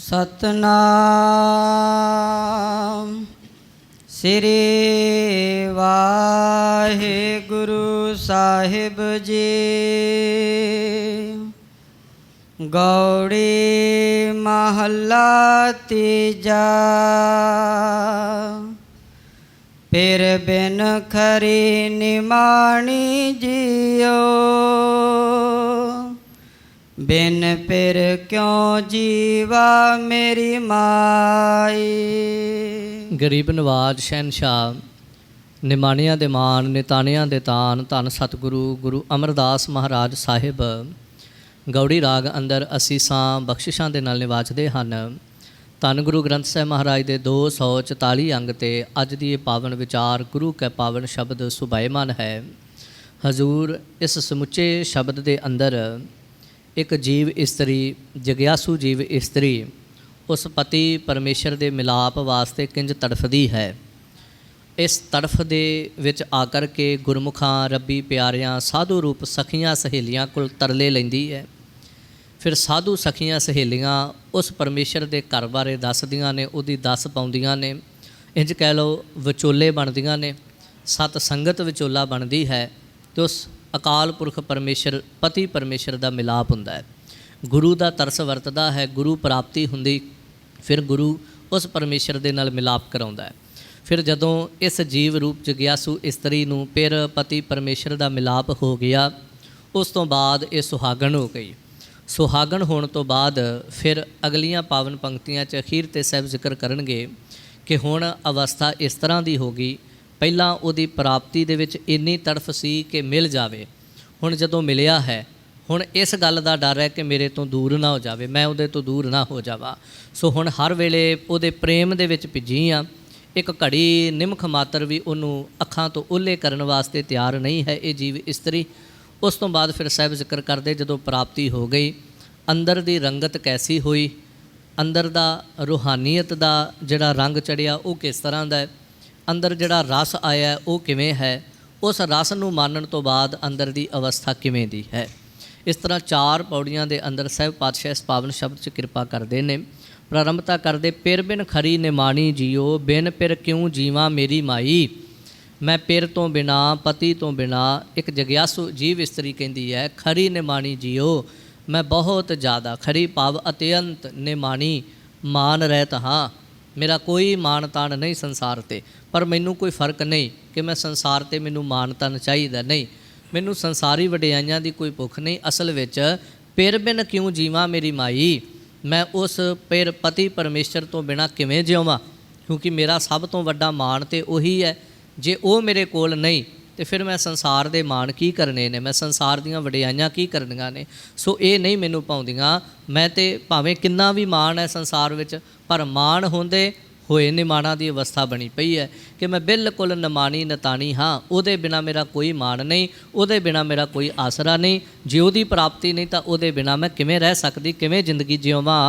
ਸਤਨਾਮ। ਸ੍ਰੀ ਵਾਹਿਗੁਰੂ ਸਾਹਿਬ ਜੀ। ਗੌੜੀ ਮਹੱਲਾ ਤੀਜਾ। ਫਿਰ ਬਿਨ ਖਰੀ ਨਿਮਾਣੀ ਜਿਉ ਬਿਨ ਫਿਰ ਕਿਉ ਜੀਵਾ ਮੇਰੀ ਮਾਈ? ਗਰੀਬ ਨਵਾਜ ਸ਼ਹਿਨशाह ਨਿਮਾਣਿਆਂ ਦੇ ਮਾਨ ਨਿਤਾਨਿਆਂ ਦੇ ਤਾਨ ਧੰਨ ਸਤਿਗੁਰੂ ਗੁਰੂ ਅਮਰਦਾਸ ਮਹਾਰਾਜ ਸਾਹਿਬ। ਗੌੜੀ ਰਾਗ ਅੰਦਰ ਅਸੀਸਾਂ ਬਖਸ਼ਿਸ਼ਾਂ ਦੇ ਨਾਲ ਨਿਵਾਜਦੇ ਹਨ। ਧੰਨ ਗੁਰੂ ਗ੍ਰੰਥ ਸਾਹਿਬ ਮਹਾਰਾਜ ਦੇ 244 ਅੰਗ ਤੇ ਅੱਜ ਦੀ ਇਹ ਪਾਵਨ ਵਿਚਾਰ ਗੁਰੂ ਕੈ ਪਾਵਨ ਸ਼ਬਦ ਸੁਭਾਏਮਨ ਹੈ। ਹਜ਼ੂਰ ਇਸ ਸਮੁੱਚੇ ਸ਼ਬਦ ਦੇ ਅੰਦਰ ਇੱਕ ਜੀਵ ਇਸਤਰੀ, ਜਗਿਆਸੂ ਜੀਵ ਇਸਤਰੀ, ਉਸ ਪਤੀ ਪਰਮੇਸ਼ਰ ਦੇ ਮਿਲਾਪ ਵਾਸਤੇ ਕਿੰਜ ਤੜਫਦੀ ਹੈ? ਇਸ ਤੜਫ ਦੇ ਵਿੱਚ ਆ ਕਰਕੇ ਗੁਰਮੁਖਾਂ, ਰੱਬੀ ਪਿਆਰਿਆਂ, ਸਾਧੂ ਰੂਪ ਸਖੀਆਂ ਸਹੇਲੀਆਂ ਕੋਲ ਤਰਲੇ ਲੈਂਦੀ ਹੈ। ਫਿਰ ਸਾਧੂ ਸਖੀਆਂ ਸਹੇਲੀਆਂ ਉਸ ਪਰਮੇਸ਼ਰ ਦੇ ਘਰ ਬਾਰੇ ਦੱਸਦੀਆਂ ਨੇ, ਉਹਦੀ ਦੱਸ ਪਾਉਂਦੀਆਂ ਨੇ। ਇੰਜ ਕਹਿ ਲਓ, ਵਿਚੋਲੇ ਬਣਦੀਆਂ ਨੇ। ਸਤ ਸੰਗਤ ਵਿਚੋਲਾ ਬਣਦੀ ਹੈ ਤੇ ਉਸ ਅਕਾਲ ਪੁਰਖ ਪਰਮੇਸ਼ਰ, ਪਤੀ ਪਰਮੇਸ਼ਰ ਦਾ ਮਿਲਾਪ ਹੁੰਦਾ ਹੈ। ਗੁਰੂ ਦਾ ਤਰਸ ਵਰਤਦਾ ਹੈ, ਗੁਰੂ ਪ੍ਰਾਪਤੀ ਹੁੰਦੀ, ਫਿਰ ਗੁਰੂ ਉਸ ਪਰਮੇਸ਼ਰ ਦੇ ਨਾਲ ਮਿਲਾਪ ਕਰਾਉਂਦਾ ਹੈ। ਫਿਰ ਜਦੋਂ ਇਸ ਜੀਵ ਰੂਪ ਜਗਿਆਸੂ ਇਸਤਰੀ ਨੂੰ, ਫਿਰ ਪਤੀ ਪਰਮੇਸ਼ਰ ਦਾ ਮਿਲਾਪ ਹੋ ਗਿਆ। ਉਸ ਤੋਂ ਬਾਅਦ ਇਹ ਸੁਹਾਗਣ ਹੋ ਗਈ। ਸੁਹਾਗਣ ਹੋਣ ਤੋਂ ਬਾਅਦ ਫਿਰ ਅਗਲੀਆਂ ਪਾਵਨ ਪੰਕਤੀਆਂ 'ਚ ਅਖੀਰ ਤੇ ਸਹਿਬ ਜ਼ਿਕਰ ਕਰਨਗੇ ਕਿ ਹੁਣ ਅਵਸਥਾ ਇਸ ਤਰ੍ਹਾਂ ਦੀ ਹੋ ਗਈ ਪਹਿਲਾਂ ਉਹਦੀ ਪ੍ਰਾਪਤੀ ਦੇ ਵਿੱਚ ਇੰਨੀ ਤੜਫ ਸੀ ਕਿ ਮਿਲ ਜਾਵੇ। ਹੁਣ ਜਦੋਂ ਮਿਲਿਆ ਹੈ, ਹੁਣ ਇਸ ਗੱਲ ਦਾ ਡਰ ਹੈ ਕਿ ਮੇਰੇ ਤੋਂ ਦੂਰ ਨਾ ਹੋ ਜਾਵੇ, ਮੈਂ ਉਹਦੇ ਤੋਂ ਦੂਰ ਨਾ ਹੋ ਜਾਵਾਂ। ਸੋ ਹੁਣ ਹਰ ਵੇਲੇ ਉਹਦੇ ਪ੍ਰੇਮ ਦੇ ਵਿੱਚ ਭਿੱਜੀ ਆ। ਇੱਕ ਘੜੀ ਨਿਮਖ ਮਾਤਰ ਵੀ ਉਹਨੂੰ ਅੱਖਾਂ ਤੋਂ ਓਲੇ ਕਰਨ ਵਾਸਤੇ ਤਿਆਰ ਨਹੀਂ ਹੈ ਇਹ ਜੀਵ ਇਸਤਰੀ। ਉਸ ਤੋਂ ਬਾਅਦ ਫਿਰ ਸਾਹਿਬ ਜ਼ਿਕਰ ਕਰਦੇ ਜਦੋਂ ਪ੍ਰਾਪਤੀ ਹੋ ਗਈ, ਅੰਦਰ ਦੀ ਰੰਗਤ ਕੈਸੀ ਹੋਈ, ਅੰਦਰ ਦਾ ਰੂਹਾਨੀਅਤ ਦਾ ਜਿਹੜਾ ਰੰਗ ਚੜਿਆ ਉਹ ਕਿਸ ਤਰ੍ਹਾਂ ਦਾ ਹੈ? ਅੰਦਰ ਜਿਹੜਾ ਰਸ ਆਇਆ ਉਹ ਕਿਵੇਂ ਹੈ? ਉਸ ਰਸ ਨੂੰ ਮਾਨਣ ਤੋਂ ਬਾਅਦ ਅੰਦਰ ਦੀ ਅਵਸਥਾ ਕਿਵੇਂ ਦੀ ਹੈ? ਇਸ ਤਰ੍ਹਾਂ ਚਾਰ ਪੌੜੀਆਂ ਦੇ ਅੰਦਰ ਸਹਿਬ ਪਾਤਸ਼ਾਹ ਇਸ ਪਾਵਨ ਸ਼ਬਦ 'ਚ ਕਿਰਪਾ ਕਰਦੇ ਨੇ। ਪ੍ਰਾਰੰਭਤਾ ਕਰਦੇ, ਪਿਰ ਬਿਨ ਖਰੀ ਨਿਮਾਣੀ ਜੀਓ, ਬਿਨ ਪਿਰ ਕਿਉਂ ਜੀਵਾਂ ਮੇਰੀ ਮਾਈ? ਮੈਂ ਪਿਰ ਤੋਂ ਬਿਨਾ, ਪਤੀ ਤੋਂ ਬਿਨਾ, ਇੱਕ ਜਗਿਆਸੂ ਜੀਵ ਇਸਤਰੀ ਕਹਿੰਦੀ ਹੈ, ਖਰੀ ਨਿਮਾਣੀ ਜੀਓ, ਮੈਂ ਬਹੁਤ ਜ਼ਿਆਦਾ, ਖਰੀ ਭਾਵ ਅਤਿਅੰਤ ਨਿਮਾਣੀ, ਮਾਨ ਰਹਿਤ ਹਾਂ। ਮੇਰਾ ਕੋਈ ਮਾਨ ਤਾਨ ਨਹੀਂ ਸੰਸਾਰ ਤੇ, ਪਰ ਮੈਨੂੰ ਕੋਈ ਫ਼ਰਕ ਨਹੀਂ ਕਿ ਮੈਂ ਸੰਸਾਰ ਤੇ ਮੈਨੂੰ ਮਾਨ ਤਾਨ ਚਾਹੀਦਾ ਨਹੀਂ। ਮੈਨੂੰ ਸੰਸਾਰੀ ਵਡਿਆਈਆਂ ਦੀ ਕੋਈ ਭੁੱਖ ਨਹੀਂ, ਅਸਲ ਵਿੱਚ ਪਿਰ ਬਿਨ ਕਿਉਂ ਜੀਵਾਂ ਮੇਰੀ ਮਾਈ? ਮੈਂ ਉਸ ਪਿਰ ਪਤੀ ਪਰਮੇਸ਼ਰ ਤੋਂ ਬਿਨਾ ਕਿਵੇਂ ਜਿਉਵਾਂ? ਕਿਉਂਕਿ ਮੇਰਾ ਸਭ ਤੋਂ ਵੱਡਾ ਮਾਣ ਤੇ ਉਹੀ ਹੈ, ਜੇ ਉਹ ਮੇਰੇ ਕੋਲ ਨਹੀਂ ਤੇ ਫਿਰ ਮੈਂ ਸੰਸਾਰ ਦੇ ਮਾਣ ਕੀ ਕਰਨੇ ਨੇ? ਮੈਂ ਸੰਸਾਰ ਦੀਆਂ ਵਡਿਆਈਆਂ ਕੀ ਕਰਨੀਆਂ ਨੇ? ਸੋ ਇਹ ਨਹੀਂ ਮੈਨੂੰ ਪਾਉਂਦੀਆਂ। ਮੈਂ ਤੇ ਭਾਵੇਂ ਕਿੰਨਾ ਵੀ ਮਾਣ ਹੈ ਸੰਸਾਰ ਵਿੱਚ, ਪਰ ਮਾਣ ਹੁੰਦੇ ਹੋਏ ਨਿਮਾਣਾ ਦੀ ਅਵਸਥਾ ਬਣੀ ਪਈ ਹੈ ਕਿ ਮੈਂ ਬਿਲਕੁਲ ਨਮਾਨੀ ਨਤਾਣੀ ਹਾਂ। ਉਹਦੇ ਬਿਨਾ ਮੇਰਾ ਕੋਈ ਮਾਣ ਨਹੀਂ, ਉਹਦੇ ਬਿਨਾ ਮੇਰਾ ਕੋਈ ਆਸਰਾ ਨਹੀਂ। ਜੇ ਉਹਦੀ ਪ੍ਰਾਪਤੀ ਨਹੀਂ ਤਾਂ ਉਹਦੇ ਬਿਨਾ ਮੈਂ ਕਿਵੇਂ ਰਹਿ ਸਕਦੀ, ਕਿਵੇਂ ਜ਼ਿੰਦਗੀ ਜਿਉਵਾਂ